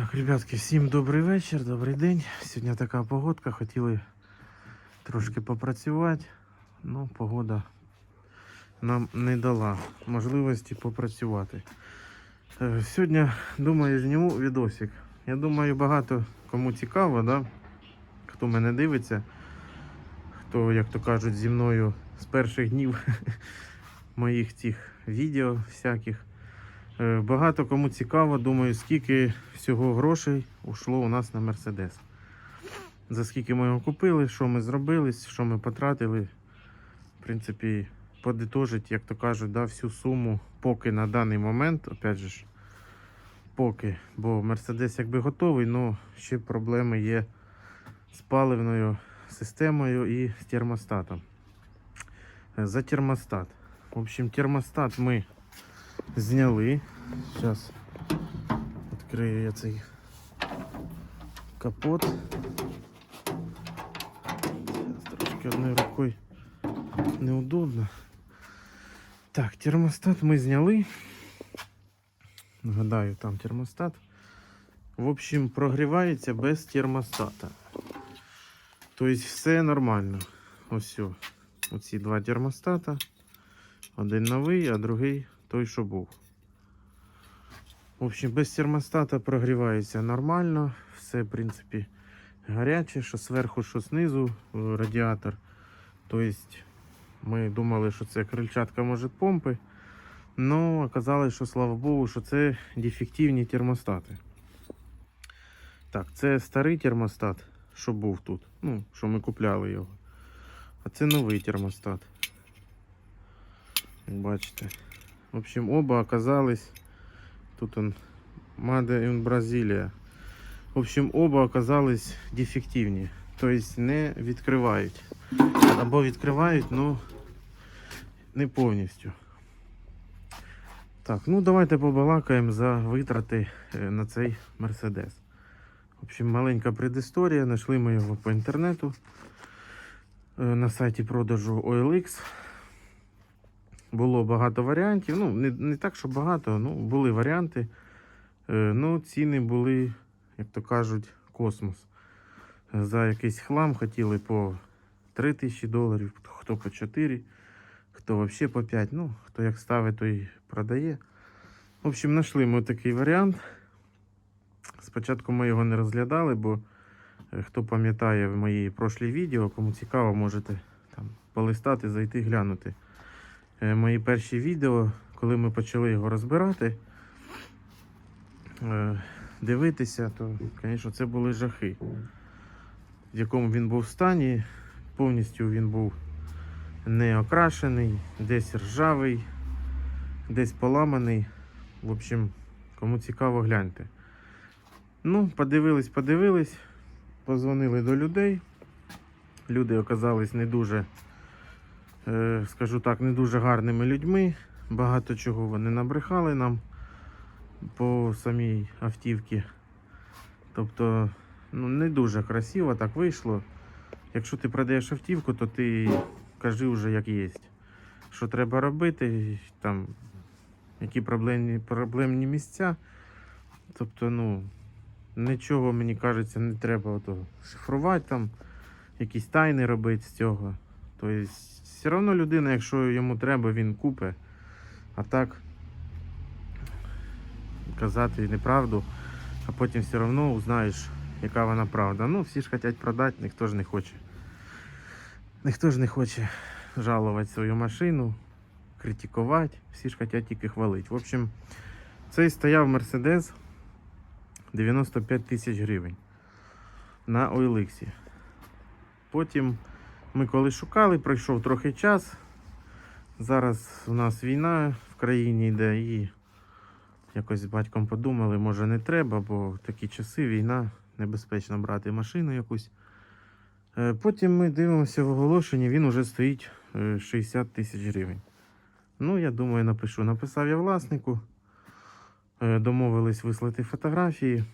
Так, ребятки, всім добрий вечір, добрий день. Сьогодні така погодка. Хотіли трошки попрацювати. Ну, погода нам не дала можливості попрацювати. Сьогодні, думаю, зніму відосик. Я думаю, багато кому цікаво, да? хто мене дивиться, хто, як то кажуть, зі мною з перших днів моїх цих відео всяких. Е, Багато кому цікаво, думаю, скільки всього грошей ушло у нас на Мерседес. За скільки ми його купили, що ми зробили, що ми потратили. В принципі, подитожить, як то кажуть, да, всю суму, поки на даний момент, опять же, ж, поки, бо Мерседес якби готовий, але ще проблеми є з паливною системою і з термостатом. Е, За термостат. В общем, термостат ми зняли. Зараз відкрию я цей капот. Зараз трошки одною рукою неудобно. Так, термостат ми зняли. Нагадаю, там термостат. В общем, прогрівається без термостата. Тобто все нормально. Ось все. Оці два термостата. Один новий, а другий той, що був. В общем, без термостата прогрівається нормально. Все, в принципі, гаряче, що зверху, що знизу е, радіатор. Тобто ми думали, що це крильчатка може помпи. Ну, оказалось, що слава Богу, що це дефективні термостати. Так, це старий термостат, що був тут. Ну, що ми купляли його. А це новий термостат. Бачите. В общем, оба оказались. Тут он Made in Brazilian. В общем, оба оказались дефективні. Тобто не відкривають. Або відкривають, ну не повністю. Так, ну давайте побалакаємо за витрати е, на цей Мерседес. В общем, маленька предісторія. Знайшли ми його по інтернету е, на сайті продажу OLX. Було багато варіантів. Ну, не, не так, що багато, ну, були варіанти. Е, ну, ціни були, як то кажуть, космос. За якийсь хлам хотіли по 3 тисячі доларів, хто по 4, хто взагалі по 5. Ну, хто як ставить, той продає. В общем, знайшли ми такий варіант. Спочатку ми його не розглядали, бо е, хто пам'ятає в моїй прошлій відео, кому цікаво, можете там полистати, зайти, глянути. Е, Мої перші відео, коли ми почали його розбирати, е, дивитися, то, звісно, це були жахи. В якому він був в стані, повністю він був не окрашений, десь ржавий, десь поламаний. В общем, кому цікаво, гляньте. Ну, подивились, подивились, позвонили до людей. Люди оказались не дуже, скажу так, не дуже гарними людьми. Багато чого вони набрехали нам по самій автівці. Тобто, ну, не дуже красиво так вийшло. Якщо ти продаєш автівку, то ти кажи вже як є. Що треба робити, там, які проблемні, проблемні місця. Тобто, ну, нічого, мені кажеться, не треба шифрувати там, якісь тайни робити з цього. Тобто, все одно людина, якщо йому треба, він купить. А так казати неправду, а потім все одно узнаєш, яка вона правда. Ну, всі ж хочуть продати, ніхто ж не хоче. Ніхто ж не хоче жалувати свою машину, критикувати, всі ж хочуть тільки хвалити. В общем, цей стояв Мерседес 95 тисяч гривень на OLX. Потім ми коли шукали, пройшов трохи час. Зараз у нас війна в країні йде і якось з батьком подумали, може не треба, бо в такі часи війна, небезпечно брати машину якусь. Е, Потім ми дивимося в оголошенні, він уже стоїть е, 60 тисяч гривень. Ну, я думаю, напишу. Написав я власнику. Е, Домовились вислати фотографії.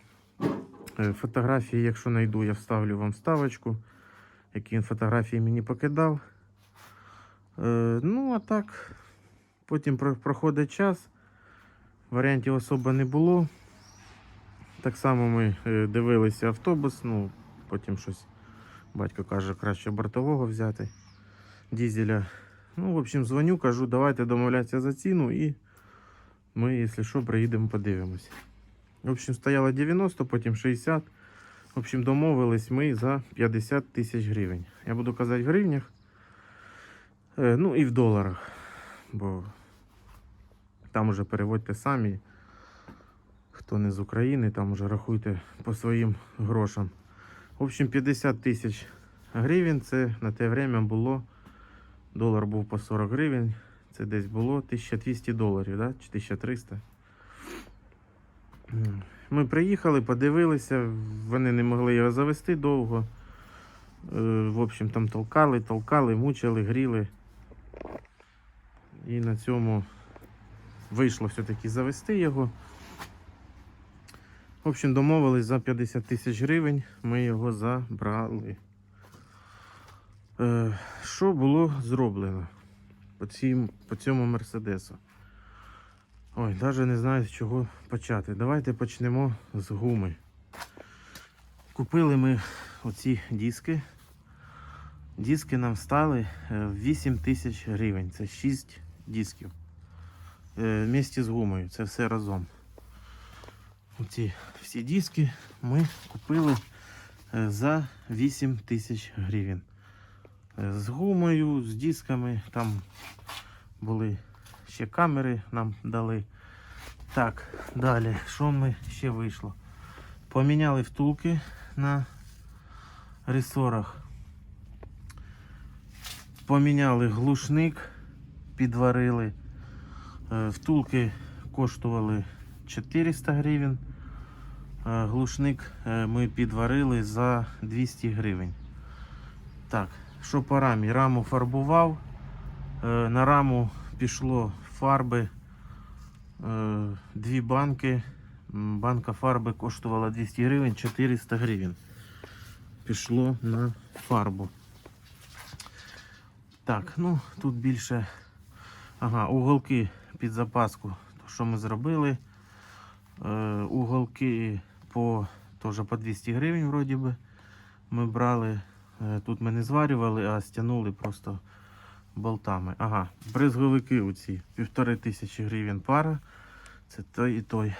Е, Фотографії, якщо знайду, я вставлю вам ставочку, які він фотографії мені покидав. Е, Ну, а так, потім проходить час. Варіантів особо не було. Так само ми е, дивилися автобус, ну, потім щось батько каже, краще бортового взяти дізеля. Ну, в общем, дзвоню, кажу, давайте домовлятися за ціну і ми, якщо що, приїдемо, подивимось. В общем, стояло 90, потім 60. В общем, домовились ми за 50 тисяч гривень. Я буду казати в гривнях. Е, ну і в доларах. Бо там уже переводьте самі. Хто не з України, там уже рахуйте по своїм грошам. В общем, 50 тисяч гривень це на те время було. Долар був по 40 гривень. Це десь було 1200 доларів, да? чи 1300. Ми приїхали, подивилися, вони не могли його завести довго. Е, В общем, там толкали, толкали, мучили, гріли. І на цьому вийшло все-таки завести його. В общем, домовились за 50 тисяч гривень, ми його забрали. Е, Що було зроблено по, цім, по цьому Мерседесу? Ой, навіть не знаю з чого почати. Давайте почнемо з гуми. Купили ми оці диски. Диски нам стали е, 8 тисяч гривень. Це 6 дисків. Е, Вместе з гумою. Це все разом. Оці всі диски ми купили е, за 8 тисяч гривень. Е, З гумою, з дисками, там були ще камери нам дали. Так, далі, що ми ще вийшло? Поміняли втулки на ресорах. Поміняли глушник, підварили. Е, Втулки коштували 400 гривень. Е, Глушник е, ми підварили за 200 гривень. Так, що по рамі? Раму фарбував. На раму пішло фарби. е, Дві банки. Банка фарби коштувала 200 гривень, 400 гривень. Пішло на фарбу. Так, ну тут більше. Ага, уголки під запаску. То, що ми зробили. Е, уголки по, теж по 200 гривень вроді би. Ми брали. Е, Тут ми не зварювали, а стягнули просто болтами. Ага, бризговики оці. Півтори тисячі гривень пара. Це той і той.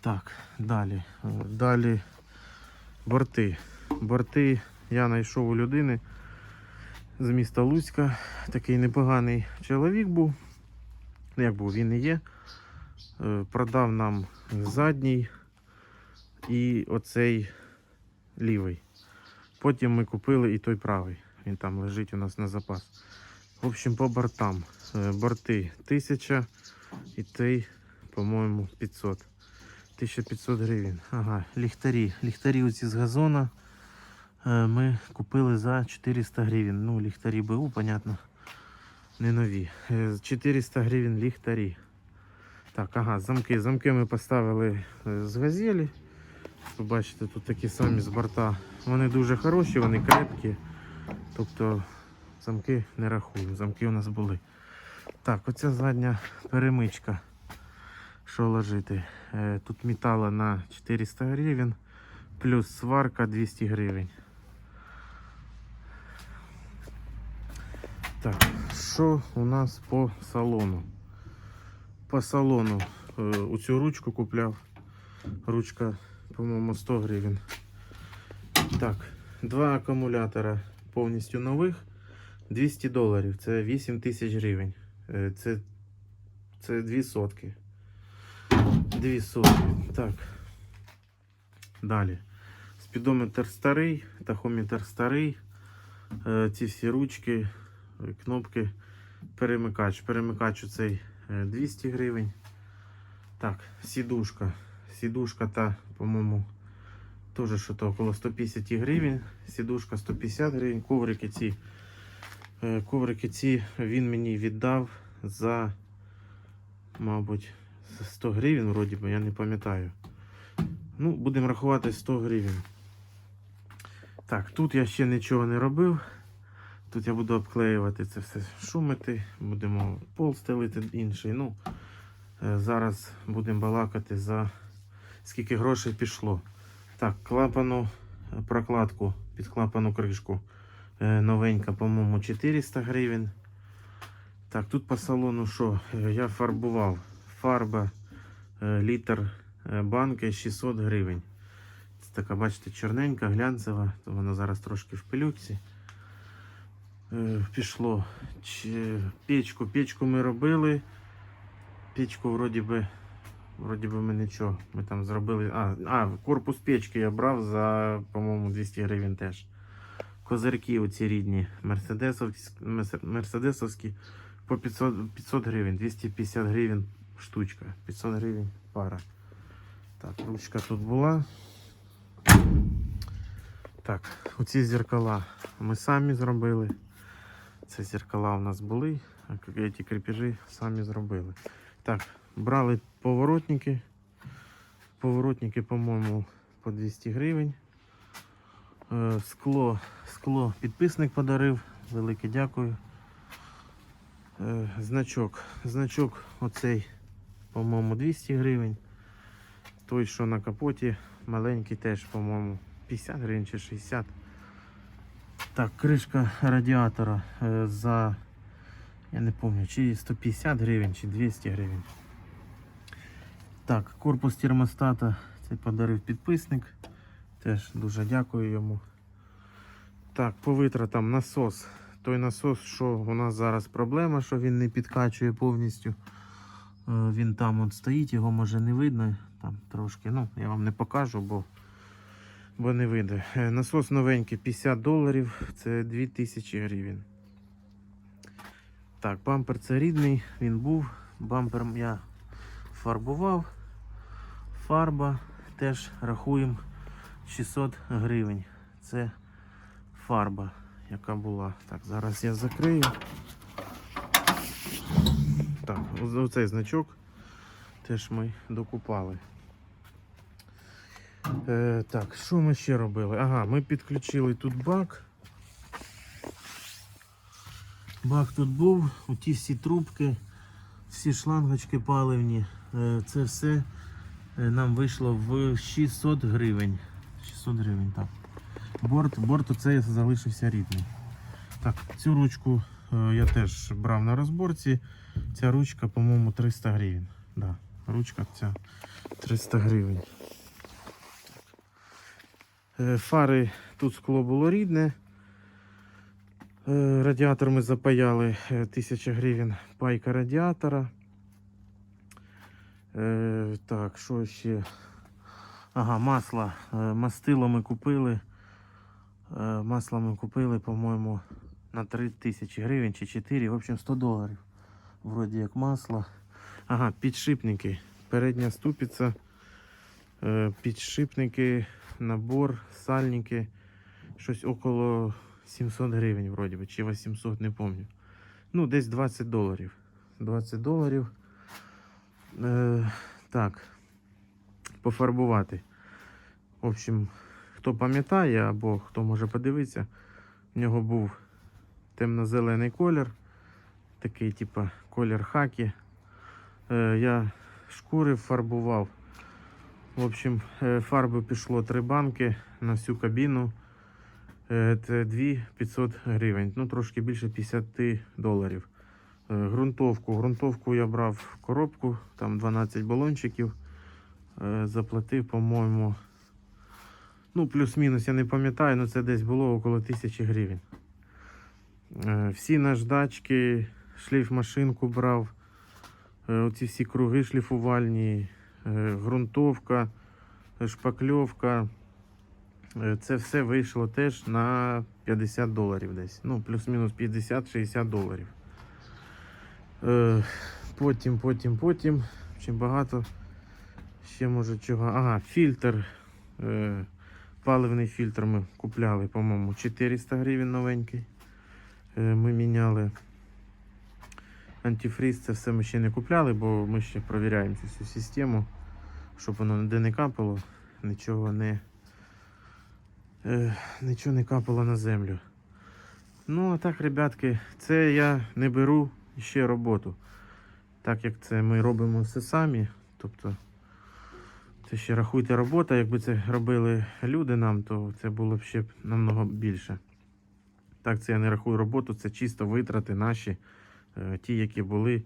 Так, далі. Далі борти. Борти я знайшов у людини з міста Луцька. Такий непоганий чоловік був. Як був, він і є. Е, Продав нам задній і оцей лівий. Потім ми купили і той правий. Він там лежить у нас на запас. В общем, по бортам. Е, Борти 1000 і той, по-моєму, 500. 1500 гривень. Ага, ліхтарі. Ліхтарі оці з газона е, ми купили за 400 гривень. Ну, ліхтарі БУ, понятно, не нові. Е, 400 гривень ліхтарі. Так, ага, замки. Замки ми поставили е, з газелі. Ви бачите, тут такі самі з борта. Вони дуже хороші, вони крепкі. Тобто замки не рахуємо. Замки у нас були. Так, оця задня перемичка. Що ложити? Е, Тут метала на 400 гривень, плюс сварка 200 гривень. Так, що у нас по салону? По салону е, у цю ручку купляв. Ручка, по-моєму, 100 гривень. Так, два акумулятора повністю нових. 200 доларів. Це 8 тисяч гривень. Е, Це, це 2 сотки. Дві сотки. Так. Далі. Спідометр старий, тахометр старий. Е, Ці всі ручки, е, кнопки, перемикач. Перемикач цей 200 гривень. Так, сідушка. Сідушка та, по-моєму, теж що то около 150 гривень. Сідушка 150 гривень. Коврики ці. е, Коврики ці він мені віддав за, мабуть, 100 гривень, вроді би, я не пам'ятаю. Ну, будемо рахувати 100 гривень. Так, тут я ще нічого не робив. Тут я буду обклеювати це все шумити, будемо пол стелити інший. Ну, е, зараз будемо балакати за скільки грошей пішло. Так, клапану, е, прокладку під клапану кришку. е, Новенька, по-моєму, 400 гривень. Так, тут по салону що? Е, Я фарбував. Фарба, літр банки 600 гривень. Це така, бачите, чорненька, глянцева, то вона зараз трошки в пилюці. Пішло. Печку, печку ми робили. Печку вроді би, вроді би ми нічого. Ми там зробили. А, а, корпус печки я брав за, по-моєму, 200 гривень теж. Козирки оці рідні, мерседесовські, мерседесовські по 500, 500 гривень, 250 гривень штучка, 500 гривень пара. Так, ручка тут була. Так, оці зеркала ми самі зробили. Це зеркала у нас були, а ці крепежі самі зробили. Так, брали поворотники. Поворотники, по-моєму, по 200 гривень. Е, Скло, скло підписник подарив. Велике дякую. Е, Значок. Значок оцей, по-моєму, 200 гривень. Той, що на капоті, маленький теж, по-моєму, 50 гривень чи 60. Так, кришка радіатора е, за, я не пам'ятаю, чи 150 гривень, чи 200 гривень. Так, корпус термостата, це подарив підписник. Теж дуже дякую йому. Так, по витратам насос. Той насос, що у нас зараз проблема, що він не підкачує повністю. Е, Він там от стоїть, його може не видно. Там трошки, ну, я вам не покажу, бо, бо не вийде. Насос новенький 50 доларів, це 2000 гривень. Так, бампер це рідний, він був. Бампер я фарбував. Фарба теж рахуємо 600 гривень. Це фарба, яка була. Так, зараз я закрию. Так, оцей значок теж ми докупали. Е, так, що ми ще робили? Ага, ми підключили тут бак. Бак тут був, оті всі трубки, всі шлангочки паливні. Е, це все нам вийшло в 600 гривень. 600 гривень, так. Борт, борт оцей залишився рідний. Так, цю ручку е, я теж брав на розборці. Ця ручка, по-моєму, 300 гривень. Да, ручка ця 300 гривень. Е, Фари тут скло було рідне. Е, Радіатор ми запаяли е, 1000 гривень пайка радіатора. Е, Так, що ще? Ага, масло. Е, Мастило ми купили. Е, Масло ми купили, по-моєму, на 3000 гривень чи 4, в общем 100 доларів. Вроді як масло. Ага, підшипники. Передня ступиця. Підшипники, набор, сальники. Щось около 700 гривень, вроді би, чи 800, не пам'ятаю. Ну, десь 20 доларів. 20 доларів. Е, так. Пофарбувати. В общем, хто пам'ятає або хто може подивитися, в нього був темно-зелений колір, такий, типа, колір хакі. Е, я шкурив, фарбував. В общем, е, фарби пішло три банки на всю кабіну. Е, Це 2 500 гривень, ну трошки більше 50 доларів. Е, Грунтовку. Грунтовку я брав коробку, там 12 балончиків. Е, Заплатив, по-моєму. Ну, плюс-мінус, я не пам'ятаю, але це десь було около тисячі гривень. Е, Всі наждачки, шлейф-машинку брав. Е, Оці всі круги шліфувальні, ґрунтовка, е, шпакльовка. Це все вийшло теж на 50 доларів десь. Ну, плюс-мінус 50-60 доларів. Е, Потім, потім, потім. Чим багато. Ще може чого. Ага, фільтр. Е, Паливний фільтр ми купляли, по-моєму, 400 гривень новенький. Е, Ми міняли антифриз, це все ми ще не купляли, бо ми ще провіряємо цю всю систему, щоб воно ніде не капало, нічого не, е, нічого не капало на землю. Ну, а так, ребятки, це я не беру ще роботу. Так як це ми робимо все самі. Тобто Це ще рахуйте робота, якби це робили люди нам, то це було б ще намного більше. Так, це я не рахую роботу, це чисто витрати наші, е, ті, які були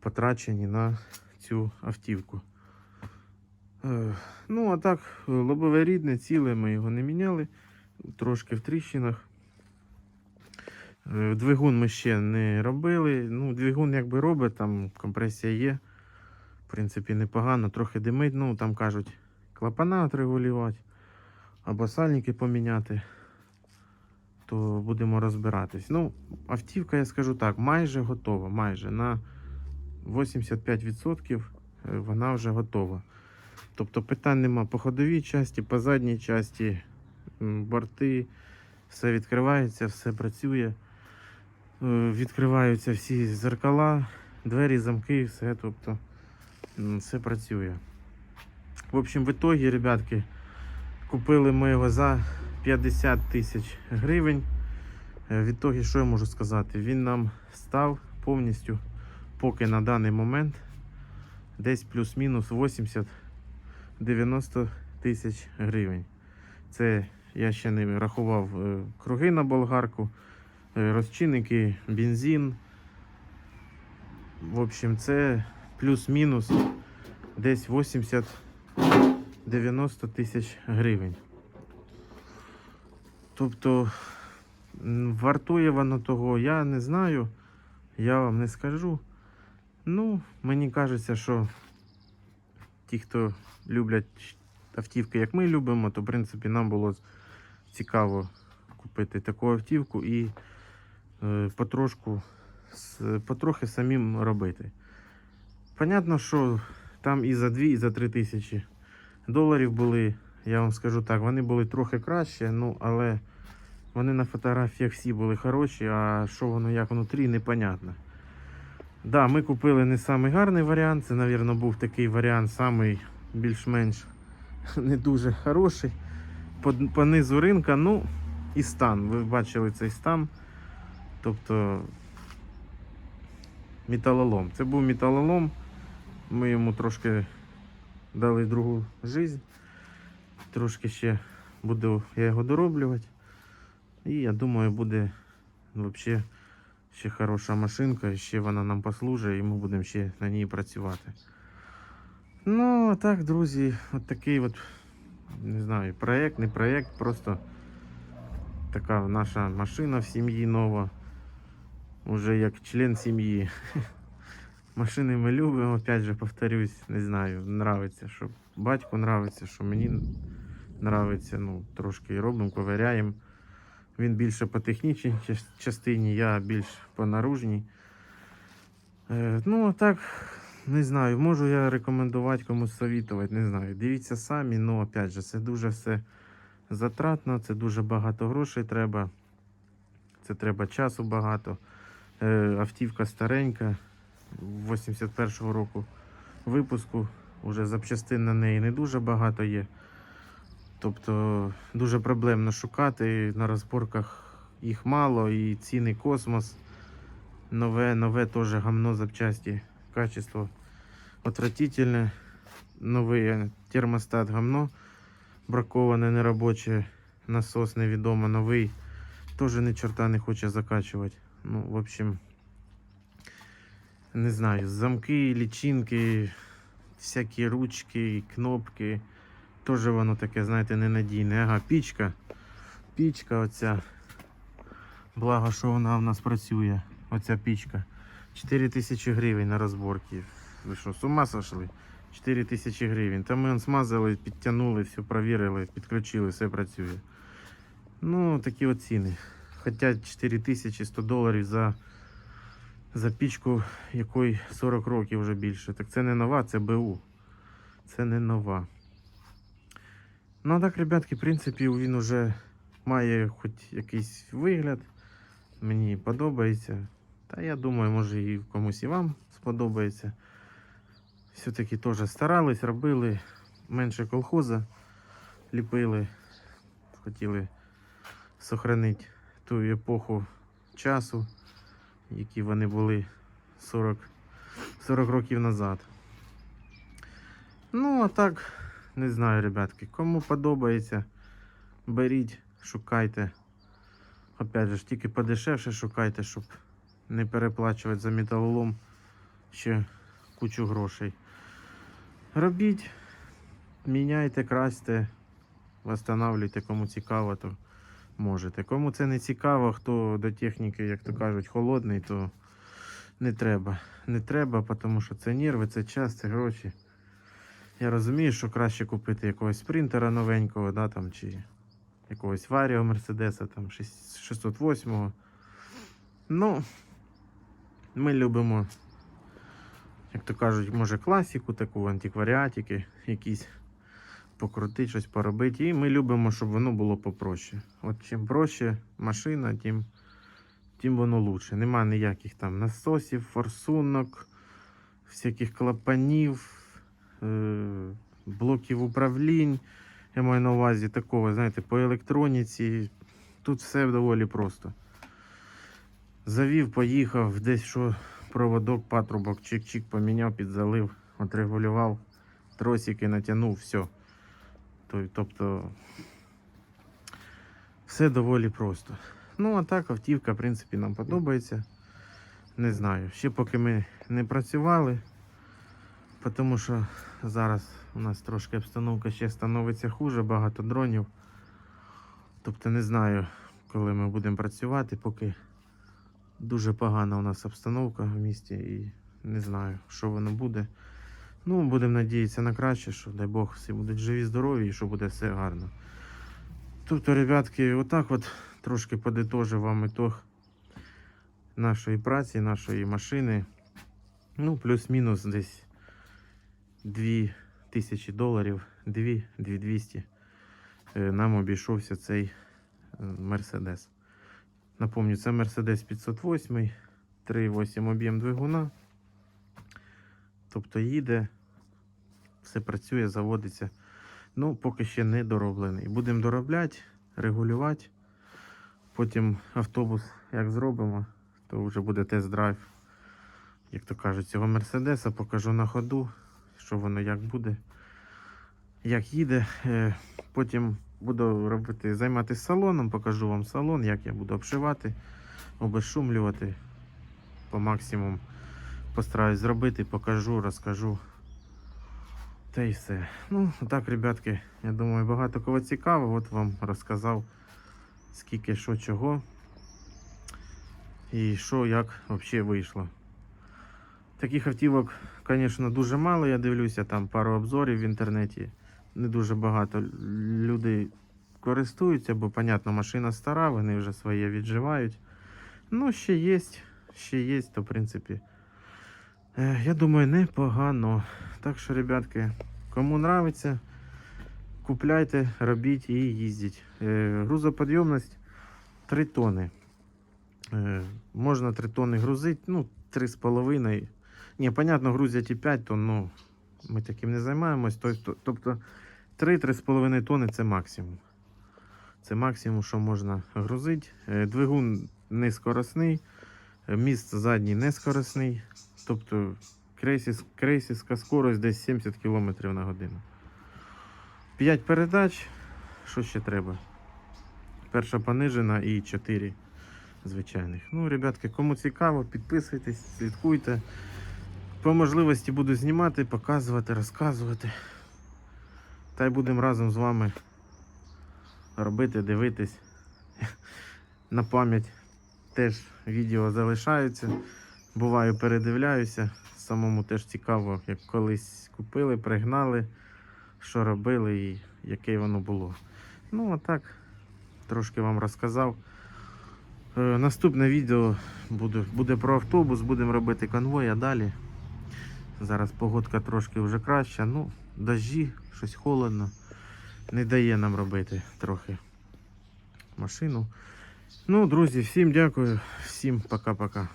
потрачені на цю автівку. Е, Ну, а так, лобове рідне, ціле, ми його не міняли, трошки в тріщинах. Е, Двигун ми ще не робили. Двигун якби робить, там компресія є. В принципі, непогано, трохи димить. Ну, там кажуть, клапана отрегулювати або сальники поміняти. То будемо розбиратись. Ну, автівка, я скажу так, майже готова. Майже на 85% е, вона вже готова. Тобто питань нема по ходовій часті, по задній часті, борти, все відкривається, все працює. Е, Відкриваються всі зеркала, двері, замки, все. Тобто все працює. В общем, в итоге, ребятки, купили ми його за 50 тисяч гривень. Е, В итоге, що я можу сказати? Він нам став повністю, поки на даний момент, десь плюс-мінус 80-90 тисяч гривень. Це я ще не рахував е, круги на болгарку, розчинники, бензин. В общем, це плюс-мінус десь 80-90 тисяч гривень. Тобто, вартує воно того, я не знаю, я вам не скажу. Ну, мені кажеться, що ті, хто люблять автівки, як ми любимо, то в принципі нам було цікаво купити таку автівку і е, потрошку, потрохи самим робити. Понятно, що там і за 2, і за 3 тисячі доларів були, я вам скажу так, вони були трохи краще, ну але вони на фотографіях всі були хороші, а що воно як внутрі, непонятно. Да, ми купили не самий гарний варіант, це, мабуть, був такий варіант, самий більш-менш не дуже хороший. По, по низу ринка, ну і стан. Ви бачили цей стан. Тобто металолом. Це був металолом. Ми йому трошки дали другу життя. Трошки ще буду я його дороблювати. І я думаю, буде взагалі ще хороша машинка, ще вона нам послужить, і ми будемо ще на ній працювати. Ну, а так, друзі, от такий от, не знаю, проєкт, не проєкт, просто така наша машина в сім'ї нова. Уже як член сім'ї. Машини ми любимо, опять же, повторюсь, не знаю, нравиться, що батьку нравиться, що мені нравиться. Ну, трошки робимо, ковиряємо. Він більше по технічній частині, я більш по наружній. Е, ну, так, не знаю, можу я рекомендувати комусь совітувати, не знаю. Дивіться самі, ну опять же, це дуже все затратно, це дуже багато грошей треба. Це треба часу багато. Е, автівка старенька, 81-го року випуску. Уже запчастин на неї не дуже багато є. Тобто дуже проблемно шукати. На розборках їх мало і ціни космос. Нове, нове теж гамно запчасті. Качество отвратительне. Новий термостат гамно. Браковане, неробоче. Насос невідомо, новий. Теж ні чорта не хоче закачувати. Ну, в общем, не знаю, замки, лічинки, всякі ручки, кнопки. Теж воно таке, знаєте, ненадійне. Ага, пічка. Пічка оця. Благо, що вона в нас працює. Оця пічка. 4 тисячі гривень на розборки. Ви що, з ума сошли? 4 тисячі гривень. Та ми смазали, підтягнули, все провірили, підключили, все працює. Ну, такі от ціни. Хоча 4 тисячі 100 доларів за, за пічку, якої 40 років вже більше. Так це не нова, це БУ. Це не нова. Ну а так, ребятки, в принципі, він уже має хоч якийсь вигляд. Мені подобається. Та я думаю, може і комусь і вам сподобається. Все-таки теж старались, робили менше колхоза, ліпили, хотіли сохранити ту епоху часу, які вони були 40, 40 років назад. Ну, а так, не знаю, ребятки. Кому подобається, беріть, шукайте. Опять же, тільки подешевше шукайте, щоб не переплачувати за металолом ще кучу грошей. Робіть, міняйте, красьте, восстанавлюйте, кому цікаво, то можете. Кому це не цікаво, хто до техніки, як то кажуть, холодний, то не треба. Не треба, тому що це нерви, це час, це гроші. Я розумію, що краще купити якогось спринтера новенького, да, там, чи якогось Варіо Мерседеса, там 608. Ну, ми любимо, як то кажуть, може класіку, таку антикваріатики, якісь покрутити, щось поробити. І ми любимо, щоб воно було попроще. От чим проще машина, тим, тим воно лучше. Нема ніяких там насосів, форсунок, всяких клапанів, е- блоків управлінь. Я маю на увазі такого, знаєте, по електроніці. Тут все доволі просто. Завів, поїхав, десь що проводок, патрубок, чик-чик поміняв, підзалив, отрегулював, тросики натягнув, все. Тобто все доволі просто. Ну, а так, автівка, в принципі, нам подобається. Не знаю. Ще поки ми не працювали, тому що зараз у нас трошки обстановка ще становиться хуже, багато дронів. Тобто не знаю, коли ми будемо працювати, поки дуже погана у нас обстановка в місті і не знаю, що воно буде. Ну, будемо надіятися на краще, що дай Бог всі будуть живі, здорові і що буде все гарно. Тобто, ребятки, отак от трошки подитожив вам ітог нашої праці, нашої машини. Ну, плюс-мінус десь 2 тисячі доларів, 2 2200 е, нам обійшовся цей Мерседес. Напомню, це Mercedes 508, 3,8 об'єм двигуна. Тобто їде, все працює, заводиться. Ну, поки ще не дороблений. Будемо доробляти, регулювати. Потім автобус як зробимо, то вже буде тест-драйв, як то кажуть, цього Мерседеса. Покажу на ходу, що воно як буде, як їде. Е, Потім буду робити, займатися салоном, покажу вам салон, як я буду обшивати, обезшумлювати по максимуму. Постараюсь зробити, покажу, розкажу. Та й все. Ну, так, ребятки, я думаю, багато кого цікаво. От вам розказав, скільки, що, чого. І що, як взагалі вийшло. Таких автівок, звісно, дуже мало. Я дивлюся, там пару обзорів в інтернеті. Не дуже багато людей користуються, бо, понятно, машина стара, вони вже своє відживають. Ну, ще є, ще є, то в принципі. Е, Я думаю, непогано. Так що, ребятки, кому нравиться, купляйте, робіть і їздіть. Е, Грузоподйомність 3 тони. Е, Можна 3 тони грузити, ну, 3,5. Ні, понятно, грузять і 5 тонн, ну ми таким не займаємось. Тобто, тобто 3-3,5 тони це максимум. Це максимум, що можна грузити. Двигун е, міст задній не скоросний. Тобто крейсівська скорость десь 70 км на годину. 5 передач. Що ще треба? Перша понижена і 4 звичайних. Ну, ребятки, кому цікаво, підписуйтесь, слідкуйте. По можливості буду знімати, показувати, розказувати. Та й будемо разом з вами робити, дивитись. На пам'ять теж відео залишаються. Буваю, передивляюся. Самому теж цікаво, як колись купили, пригнали, що робили і яке воно було. Ну, а так, трошки вам розказав. Е, Наступне відео буде, буде про автобус, будемо робити конвой, а далі. Зараз погодка трошки вже краща. Ну, дожді, щось холодно. Не дає нам робити трохи машину. Ну, друзі, всім дякую, всім пока-пока.